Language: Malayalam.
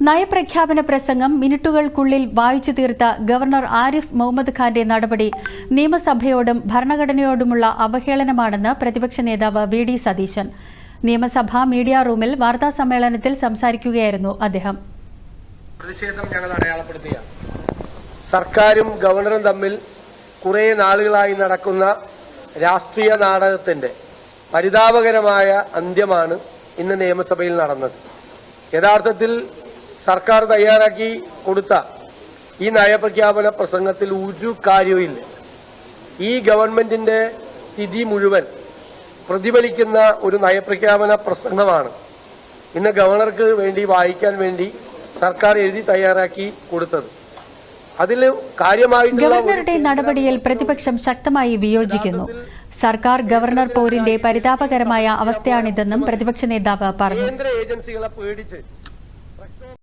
നയപ്രഖ്യാപന പ്രസംഗം മിനിറ്റുകൾക്കുള്ളിൽ വായിച്ചു തീർത്ത ഗവർണർ ആരിഫ് മുഹമ്മദ് ഖാന്റെ നടപടി നിയമസഭയോടും ഭരണഘടനയോടുമുള്ള അവഹേളനമാണെന്ന് പ്രതിപക്ഷ നേതാവ് വി ഡി സതീശൻ. നിയമസഭ മീഡിയ റൂമിൽ വാർത്താ സമ്മേളനത്തിൽ സംസാരിക്കുകയായിരുന്നു അദ്ദേഹം. സർക്കാരും ഗവർണറും തമ്മിൽ കുറെ നാളുകളായി നടക്കുന്ന രാഷ്ട്രീയ നാടകത്തിന്റെ പരിതാപകരമായ അന്ത്യമാണ് ഇന്ന് നിയമസഭയിൽ നടന്നത്. യഥാർത്ഥത്തിൽ സർക്കാർ തയ്യാറാക്കി കൊടുത്ത ഈ നയപ്രഖ്യാപന പ്രസംഗത്തിൽ ഒരു കാര്യവുമില്ല. ഈ ഗവൺമെന്റിന്റെ സ്ഥിതി മുഴുവൻ പ്രതിഫലിക്കുന്ന ഒരു നയപ്രഖ്യാപന പ്രസംഗമാണ്. ഇന്ന് ഗവർണർക്ക് വേണ്ടി വായിക്കാൻ വേണ്ടി സർക്കാർ എഴുതി തയ്യാറാക്കി കൊടുത്തത്. അതിൽ കാര്യമായിട്ടുള്ള ഒരു ഗവർണറുടെ നടപടിയിൽ പ്രതിപക്ഷം ശക്തമായി വിയോജിക്കുന്നു. സർക്കാർ ഗവർണർ പോരിന്റെ പരിതാപകരമായ അവസ്ഥയാണിതെന്നും പ്രതിപക്ഷ നേതാവ് പറഞ്ഞു. കേന്ദ്ര ഏജൻസികളെ പേടിച്ച്